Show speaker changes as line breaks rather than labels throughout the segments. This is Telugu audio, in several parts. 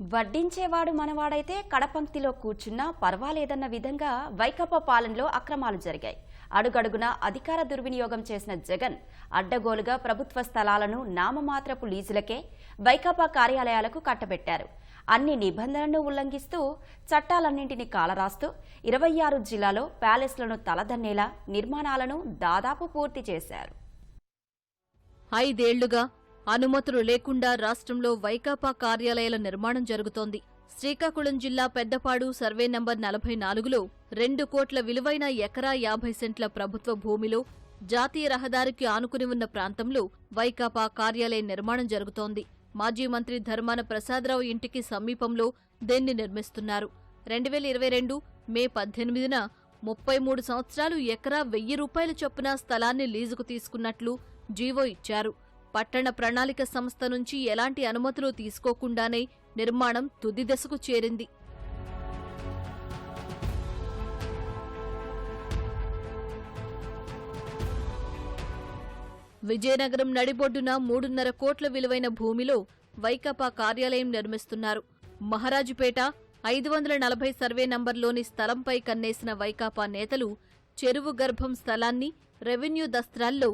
వడ్డించేవాడు మనవాడైతే కడపంక్తిలో కూర్చున్నా పర్వాలేదన్న విధంగా వైకాపా పాలనలో అక్రమాలు జరిగాయి. అడుగడుగున అధికార దుర్వినియోగం చేసిన జగన్ అడ్డగోలుగా ప్రభుత్వ స్థలాలను నామమాత్రపు లీజులకే వైకాపా కార్యాలయాలకు కట్టబెట్టారు. అన్ని నిబంధనలను ఉల్లంఘిస్తూ చట్టాలన్నింటినీ కాలరాస్తూ ఇరవై ఆరు జిల్లాలో ప్యాలెస్లను తలదన్నేలా నిర్మాణాలను దాదాపు పూర్తి చేశారు.
ఐదేళ్ళుగా అనుమతులు లేకుండా రాష్ట్రంలో వైకాపా కార్యాలయాల నిర్మాణం జరుగుతోంది. శ్రీకాకుళం జిల్లా పెద్దపాడు సర్వే నంబర్ నలభై నాలుగులో రెండు కోట్ల విలువైన ఎకరా యాభై సెంట్ల ప్రభుత్వ భూమిలో జాతీయ రహదారికి ఆనుకుని ఉన్న ప్రాంతంలో వైకాపా కార్యాలయ నిర్మాణం జరుగుతోంది. మాజీ మంత్రి ధర్మాన ప్రసాదరావు ఇంటికి సమీపంలో దీన్ని నిర్మిస్తున్నారు. రెండు వేల ఇరవై రెండు మే పద్దెనిమిదిన ముప్పై మూడు సంవత్సరాలు ఎకరా వెయ్యి రూపాయల చొప్పున స్థలాన్ని లీజుకు తీసుకున్నట్లు జీవో ఇచ్చారు. పట్టణ ప్రణాళిక సంస్థ నుంచి ఎలాంటి అనుమతులు తీసుకోకుండానే నిర్మాణం తుది దశకు చేరింది. విజయనగరం నడిబొడ్డున మూడున్నర కోట్ల విలువైన భూమిలో వైకాపా కార్యాలయం నిర్మిస్తున్నారు. మహారాజుపేట ఐదు వందల నలభై సర్వే నంబర్లోని స్థలంపై కన్నేసిన వైకాపా నేతలు చెరువు గర్భం స్థలాన్ని రెవెన్యూ దస్త్రాల్లో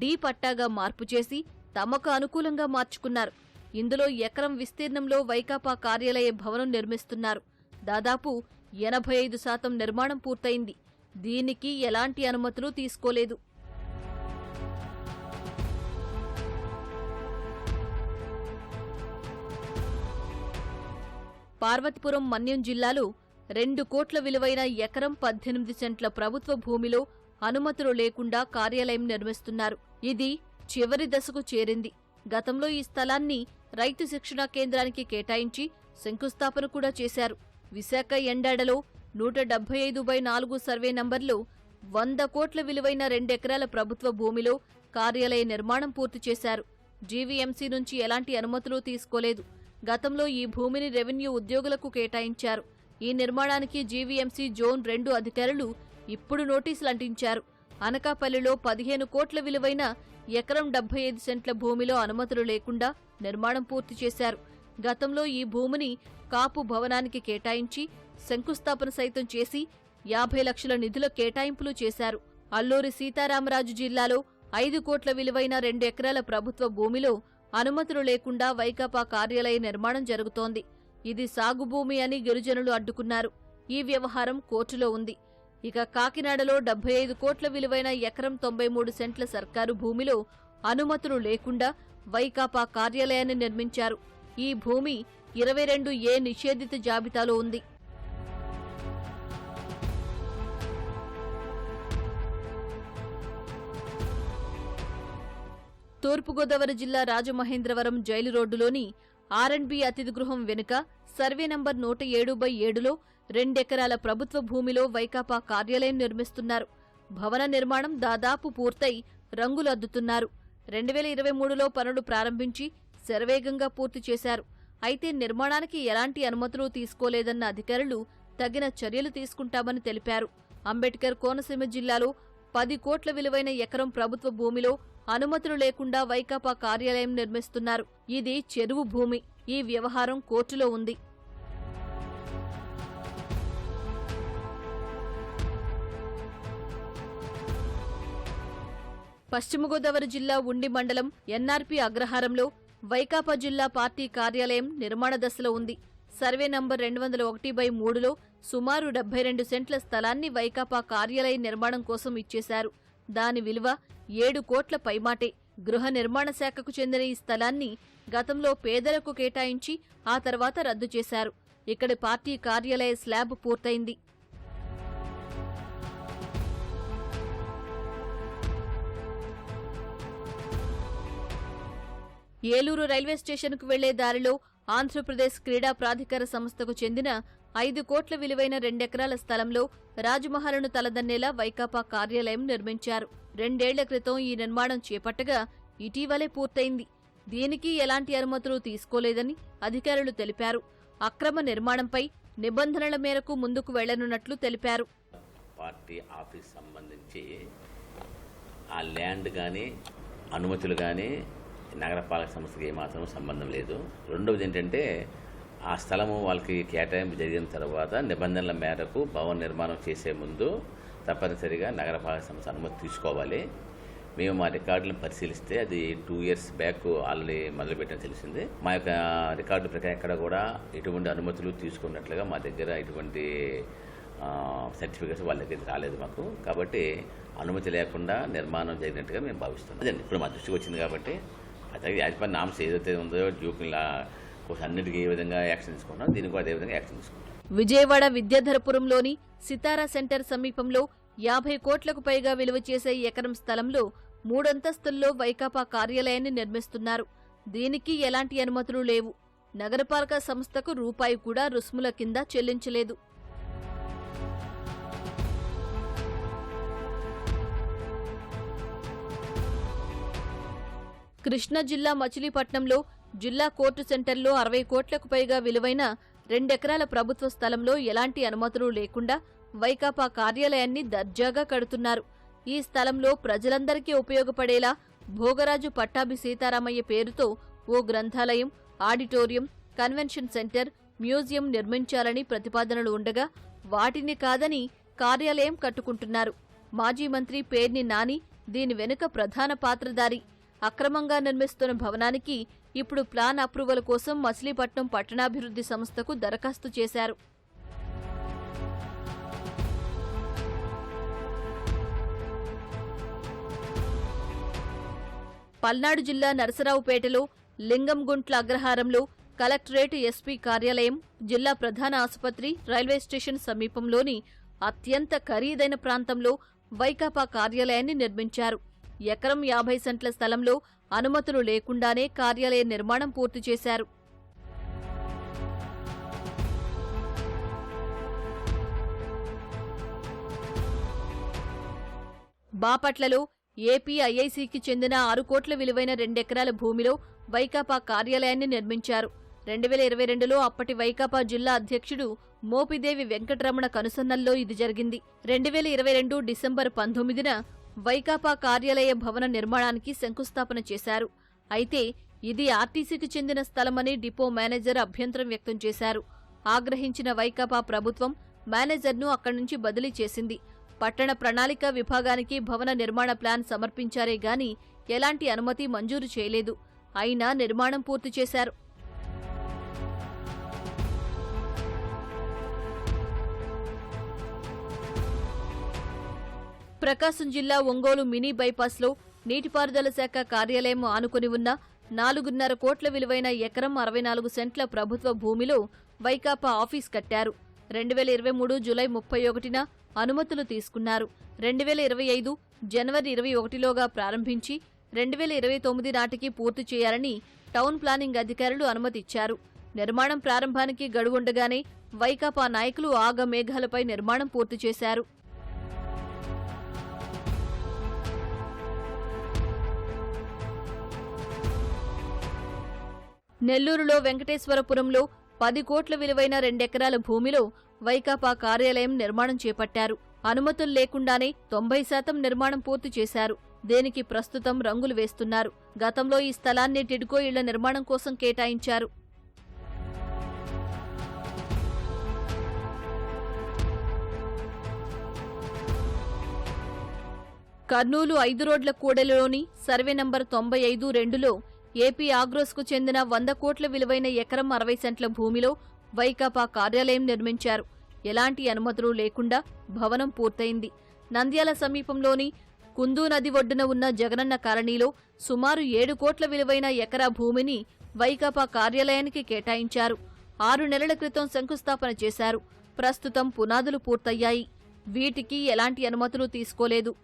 డీ పట్టాగా మార్పు చేసి తమకు అనుకూలంగా మార్చుకున్నారు. ఇందులో ఎకరం విస్తీర్ణంలో వైకాపా కార్యాలయ భవనం నిర్మిస్తున్నారు. దాదాపు ఎనభై ఐదు శాతం నిర్మాణం పూర్తయింది. దీనికి ఎలాంటి అనుమతులు తీసుకోలేదు. పార్వతీపురం మన్యం జిల్లాలో రెండు కోట్ల విలువైన ఎకరం పద్దెనిమిది సెంట్ల ప్రభుత్వ భూమిలో అనుమతులు లేకుండా కార్యాలయం నిర్మిస్తున్నారు. ఇది చివరి దశకు చేరింది. గతంలో ఈ స్థలాన్ని రైతు శిక్షణా కేంద్రానికి కేటాయించి శంకుస్థాపన కూడా చేశారు. విశాఖ ఎండాడలో నూట డెబ్బై ఐదు బై నాలుగు సర్వే నంబర్లో వంద కోట్ల విలువైన రెండెకరాల ప్రభుత్వ భూమిలో కార్యాలయ నిర్మాణం పూర్తి చేశారు. జీవీఎంసీ నుంచి ఎలాంటి అనుమతులు తీసుకోలేదు. గతంలో ఈ భూమిని రెవెన్యూ ఉద్యోగులకు కేటాయించారు. ఈ నిర్మాణానికి జీవీఎంసీ జోన్ రెండు అధికారులు ఇప్పుడు నోటీసులు అంటించారు. అనకాపల్లిలో పదిహేను కోట్ల విలువైన ఎకరం డెబ్బై ఐదు సెంట్ల భూమిలో అనుమతులు లేకుండా నిర్మాణం పూర్తి చేశారు. గతంలో ఈ భూమిని కాపు భవనానికి కేటాయించి శంకుస్థాపన సైతం చేసి యాభై లక్షల నిధుల కేటాయింపులు చేశారు. అల్లూరి సీతారామరాజు జిల్లాలో ఐదు కోట్ల విలువైన రెండు ఎకరాల ప్రభుత్వ భూమిలో అనుమతులు లేకుండా వైకాపా కార్యాలయ నిర్మాణం జరుగుతోంది. ఇది సాగు భూమి అని గిరిజనులు అడ్డుకున్నారు. ఈ వ్యవహారం కోర్టులో ఉంది. ఇక కాకినాడలో డెబ్బై ఐదు కోట్ల విలువైన ఎకరం తొంభై మూడు సెంట్ల సర్కారు భూమిలో అనుమతులు లేకుండా వైకాపా కార్యాలయాన్ని నిర్మించారు. ఈ భూమి ఇరవై రెండు ఏ నిషేధిత జాబితాలో ఉంది. తూర్పుగోదావరి జిల్లా రాజమహేంద్రవరం జైలు రోడ్డులోని ఆర్ఎండ్బి అతిథి గృహం వెనుక సర్వే నంబర్ నూట ఏడు బై ఏడులో రెండెకరాల ప్రభుత్వ భూమిలో వైకాపా కార్యాలయం నిర్మిస్తున్నారు. భవన నిర్మాణం దాదాపు పూర్తయి రంగులు అద్దుతున్నారు. రెండు వేల ఇరవై మూడులో పనులు ప్రారంభించి శరవేగంగా పూర్తి చేశారు. అయితే నిర్మాణానికి ఎలాంటి అనుమతులు తీసుకోలేదన్న అధికారులు తగిన చర్యలు తీసుకుంటామని తెలిపారు. అంబేద్కర్ కోనసీమ జిల్లాలో పది కోట్ల విలువైన ఎకరం ప్రభుత్వ భూమిలో అనుమతులు లేకుండా వైకాపా కార్యాలయం నిర్మిస్తున్నారు. ఇది చెరువు భూమి. ఈ వ్యవహారం కోర్టులో ఉంది. పశ్చిమ గోదావరి జిల్లా ఉండి మండలం ఎన్ఆర్పీ అగ్రహారంలో వైకాపా జిల్లా పార్టీ కార్యాలయం నిర్మాణ దశలో ఉంది. సర్వే నంబర్ రెండు వందల ఒకటి బై మూడులో సుమారు డెబ్బై రెండు సెంట్ల స్థలాన్ని వైకాపా కార్యాలయ నిర్మాణం కోసం ఇచ్చేశారు. దాని విలువ ఏడు కోట్ల పైమాటే. గృహ నిర్మాణ శాఖకు చెందిన ఈ స్థలాన్ని గతంలో పేదలకు కేటాయించి ఆ తర్వాత రద్దు చేశారు. ఇక్కడి పార్టీ కార్యాలయ స్లాబ్ పూర్తయింది. ఏలూరు రైల్వే స్టేషన్కు వెళ్ళే దారిలో ఆంధ్రప్రదేశ్ క్రీడా ప్రాధికార సంస్థకు చెందిన ఐదు కోట్ల విలువైన రెండెకరాల స్థలంలో రాజమహల్ను తలదన్నేలా వైకాపా కార్యాలయం నిర్మించారు. రెండేళ్ళ క్రితం ఈ నిర్మాణం చేపట్టగా ఇటీవలే పూర్తయింది. దీనికి ఎలాంటి అనుమతులు తీసుకోలేదని అధికారులు తెలిపారు. అక్రమ నిర్మాణంపై నిబంధనల మేరకు ముందుకు వెళ్ళనున్నట్లు తెలిపారు.
పార్టీ ఆఫీస్ సంబంధించి ఆ ల్యాండ్ కానీ అనుమతులు కానీ నగరపాలక సంస్థకి ఏమాత్రం సంబంధం లేదు. రెండవది ఏంటంటే ఆ స్థలము వాళ్ళకి కేటాయింపు జరిగిన తర్వాత నిబంధనల మేరకు భవన నిర్మాణం చేసే ముందు తప్పనిసరిగా నగరపాలక సంస్థ అనుమతి తీసుకోవాలి. మేము మా రికార్డులను పరిశీలిస్తే అది టూ ఇయర్స్ బ్యాక్ ఆల్రెడీ మొదలుపెట్టడం తెలిసింది. మా యొక్క రికార్డు ప్రకారం ఎక్కడ కూడా ఎటువంటి అనుమతులు తీసుకున్నట్లుగా మా దగ్గర ఎటువంటి సర్టిఫికేట్స్ వాళ్ళ దగ్గర రాలేదు మాకు. కాబట్టి అనుమతి లేకుండా నిర్మాణం జరిగినట్టుగా మేము భావిస్తున్నాం. అదే ఇప్పుడు మా దృష్టికి వచ్చింది కాబట్టి అదే యాజమాన్య నామ్స్ ఏదైతే ఉందో డ్యూకుల కోసం అన్నిటికీ ఏ విధంగా యాక్షన్ తీసుకున్నాం దీనికి కూడా అదే విధంగా యాక్షన్ తీసుకుంటాం
విజయవాడ విద్యాధరపురంలోని సితారా సెంటర్ సమీపంలో యాభై కోట్లకు పైగా విలువ చేసే ఎకరం స్థలంలో మూడంతస్తుల్లో వైకాపా కార్యాలయాన్ని నిర్మిస్తున్నారు. దీనికి ఎలాంటి అనుమతులు లేవు. నగరపాలక సంస్థకు రూపాయి కూడా రుసుముల కింద చెల్లించలేదు. కృష్ణా జిల్లా మచిలీపట్నంలో జిల్లా కోర్టు సెంటర్లో అరవై కోట్లకు పైగా విలువైన రెండెకరాల ప్రభుత్వ స్థలంలో ఎలాంటి అనుమతులు లేకుండా వైకాపా కార్యాలయాన్ని దర్జాగా కడుతున్నారు. ఈ స్థలంలో ప్రజలందరికీ ఉపయోగపడేలా భోగరాజు పట్టాభి సీతారామయ్య పేరుతో ఓ గ్రంథాలయం ఆడిటోరియం కన్వెన్షన్ సెంటర్ మ్యూజియం నిర్మించాలని ప్రతిపాదనలు ఉండగా వాటిని కాదని కార్యాలయం కట్టుకుంటున్నారు. మాజీ మంత్రి పేర్ని నాని దీని వెనుక ప్రధాన పాత్రధారి అక్రమంగా నిర్మిస్తున్న భవనానికి ఇప్పుడు ప్లాన్ అప్రూవల్ కోసం మచిలీపట్నం పట్టణాభివృద్ధి సంస్థకు దరఖాస్తు చేశారు. పల్నాడు జిల్లా నరసరావుపేటలో లింగంగుంట్ల అగ్రహారంలో కలెక్టరేట్ ఎస్పీ కార్యాలయం జిల్లా ప్రధాన ఆసుపత్రి రైల్వే స్టేషన్ సమీపంలోని అత్యంత ఖరీదైన ప్రాంతంలో వైకాపా కార్యాలయాన్ని నిర్మించారు. ఎకరం యాభై సెంట్ల స్థలంలో అనుమతులు లేకుండానే కార్యాలయ నిర్మాణం పూర్తి చేశారు. బాపట్లలో ఏపీ ఐఐసీకి చెందిన ఆరు కోట్ల విలువైన రెండెకరాల భూమిలో వైకాపా కార్యాలయాన్ని నిర్మించారు. రెండు వేల ఇరవై రెండులో అప్పటి వైకాపా జిల్లా అధ్యక్షుడు మోపిదేవి వెంకటరమణ కనుసన్నల్లో ఇది జరిగింది. రెండు వేల ఇరవై రెండు డిసెంబర్ పంతొమ్మిదిన వైకాపా కార్యాలయ భవన నిర్మాణానికి శంకుస్థాపన చేశారు. అయితే ఇది ఆర్టీసీకి చెందిన స్థలమని డిపో మేనేజర్ అభ్యంతరం వ్యక్తం చేశారు. ఆగ్రహించిన వైకాపా ప్రభుత్వం మేనేజర్ను అక్కడి నుంచి బదిలీ చేసింది. పట్టణ ప్రణాళిక విభాగానికి భవన నిర్మాణ ప్లాన్ సమర్పించారే గాని ఎలాంటి అనుమతి మంజూరు చేయలేదు. అయినా నిర్మాణం పూర్తి చేశారు. ప్రకాశం జిల్లా ఒంగోలు మినీ బైపాస్లో నీటిపారుదల శాఖ కార్యాలయం ఆనుకుని ఉన్న నాలుగున్నర కోట్ల విలువైన ఎకరం అరవై నాలుగు సెంట్ల ప్రభుత్వ భూమిలో వైకాపా ఆఫీస్ కట్టారు. రెండు వేల ఇరవై మూడు జులై ముప్పై ఒకటిన అనుమతులు తీసుకున్నారు. రెండు వేల ఇరవై ఐదు జనవరి ఇరవై ఒకటిలోగా ప్రారంభించి రెండు వేల ఇరవై తొమ్మిది నాటికి పూర్తి చేయాలని టౌన్ ప్లానింగ్ అధికారులు అనుమతిచ్చారు. నిర్మాణం ప్రారంభానికి గడువుండగానే వైకాపా నాయకులు ఆగ మేఘాలపై నిర్మాణం పూర్తి చేశారు. నెల్లూరులో వెంకటేశ్వరపురంలో పది కోట్ల విలువైన రెండెకరాల భూమిలో వైకాపా కార్యాలయం నిర్మాణం చేపట్టారు. అనుమతులు లేకుండానే తొంభై శాతం నిర్మాణం పూర్తి చేశారు. దేనికి ప్రస్తుతం రంగులు వేస్తున్నారు. గతంలో ఈ స్థలాన్ని టిడ్కో ఇళ్ళ నిర్మాణం కోసం కేటాయించారు. కర్నూలు ఐదు రోడ్ల కూడలిలోని సర్వే నంబర్ తొంభై ఐదు రెండులో ఏపీ ఆగ్రోస్కు చెందిన వంద కోట్ల విలువైన ఎకరం అరవై సెంట్ల భూమిలో వైకాపా కార్యాలయం నిర్మించారు. ఎలాంటి అనుమతులు లేకుండా భవనం పూర్తయింది. నంద్యాల సమీపంలోని కుందూ నది ఒడ్డున ఉన్న జగనన్న కాలనీలో సుమారు ఏడు కోట్ల విలువైన ఎకరా భూమిని వైకాపా కార్యాలయానికి కేటాయించారు. ఆరు నెలల క్రితం శంకుస్థాపన చేశారు. ప్రస్తుతం పునాదులు పూర్తయ్యాయి. వీటికి ఎలాంటి అనుమతులు తీసుకోలేదు.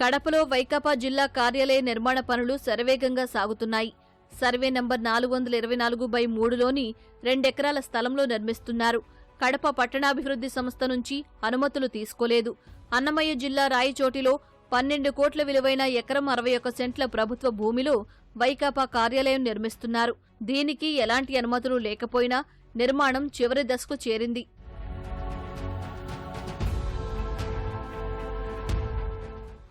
కడపలో వైకాపా జిల్లా కార్యాలయ నిర్మాణ పనులు శరవేగంగా సాగుతున్నాయి. సర్వే నంబర్ నాలుగు వందల ఇరవై నాలుగు బై మూడులోని రెండెకరాల స్థలంలో నిర్మిస్తున్నారు. కడప పట్టణాభివృద్ధి సంస్థ నుంచి అనుమతులు తీసుకోలేదు. అన్నమయ్య జిల్లా రాయచోటిలో పన్నెండు కోట్ల విలువైన ఎకరం అరవై ఒక సెంట్ల ప్రభుత్వ భూమిలో వైకాపా కార్యాలయం నిర్మిస్తున్నారు. దీనికి ఎలాంటి అనుమతులు లేకపోయినా నిర్మాణం చివరి దశకు చేరింది.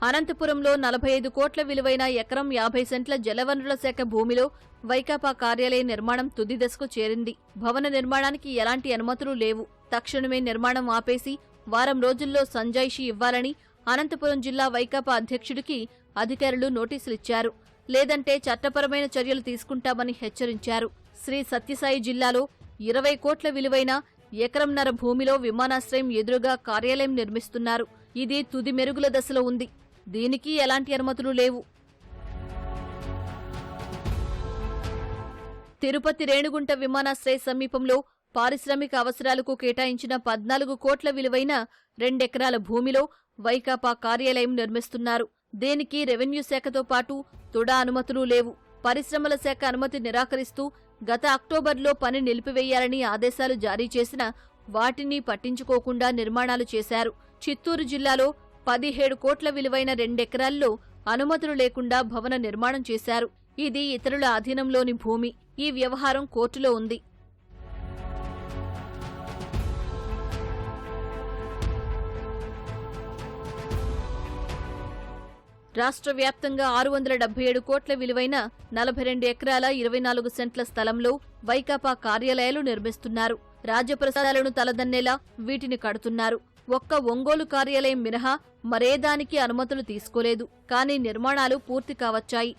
అనంతపురంలో నలభై ఐదు కోట్ల విలువైన ఎకరం యాభై సెంట్ల జలవనరుల శాఖ భూమిలో వైకాపా కార్యాలయ నిర్మాణం తుది దశకు చేరింది. భవన నిర్మాణానికి ఎలాంటి అనుమతులు లేవు. తక్షణమే నిర్మాణం ఆపేసి వారం రోజుల్లో సంజాయిషి ఇవ్వాలని అనంతపురం జిల్లా వైకాపా అధ్యక్షుడికి అధికారులు నోటీసులిచ్చారు. లేదంటే చట్టపరమైన చర్యలు తీసుకుంటామని హెచ్చరించారు. శ్రీ సత్యసాయి జిల్లాలో ఇరవై కోట్ల విలువైన ఎకరంన్నర భూమిలో విమానాశ్రయం ఎదురుగా కార్యాలయం నిర్మిస్తున్నారు. ఇది తుది మెరుగుల దశలో ఉంది. దీనికి ఎలాంటి అనుమతులు లేవు. తిరుపతి రేణుగుంట విమానాశ్రయ సమీపంలో పారిశ్రామిక అవసరాలకు కేటాయించిన పద్నాలుగు కోట్ల విలువైన రెండెకరాల భూమిలో వైకాపా కార్యాలయం నిర్మిస్తున్నారు. దీనికి రెవెన్యూ శాఖతో పాటు తుడా అనుమతులు లేవు. పరిశ్రమల శాఖ అనుమతి నిరాకరిస్తూ గత అక్టోబర్లో పని నిలిపివేయాలని ఆదేశాలు జారీ చేసిన వాటిని పట్టించుకోకుండా నిర్మాణాలు చేశారు. చిత్తూరు జిల్లాలో పదిహేడు కోట్ల విలువైన రెండెకరాల్లో అనుమతులు లేకుండా భవన నిర్మాణం చేశారు. ఇది ఇతరుల అధీనంలోని భూమి. ఈ వ్యవహారం కోర్టులో ఉంది. రాష్ట్ర వ్యాప్తంగా ఆరు వందల డెబ్బై ఏడు కోట్ల విలువైన నలభై రెండు ఎకరాల ఇరవై నాలుగు సెంట్ల స్థలంలో వైకాపా కార్యాలయాలు నిర్మిస్తున్నారు. రాజ్యప్రసాదాలను తలదన్నేలా వీటిని కడుతున్నారు. ఒక్క ఒంగోలు కార్యాలయం మినహా మరేదానికి అనుమతులు తీసుకోలేదు. కానీ నిర్మాణాలు పూర్తి కావచ్చాయి.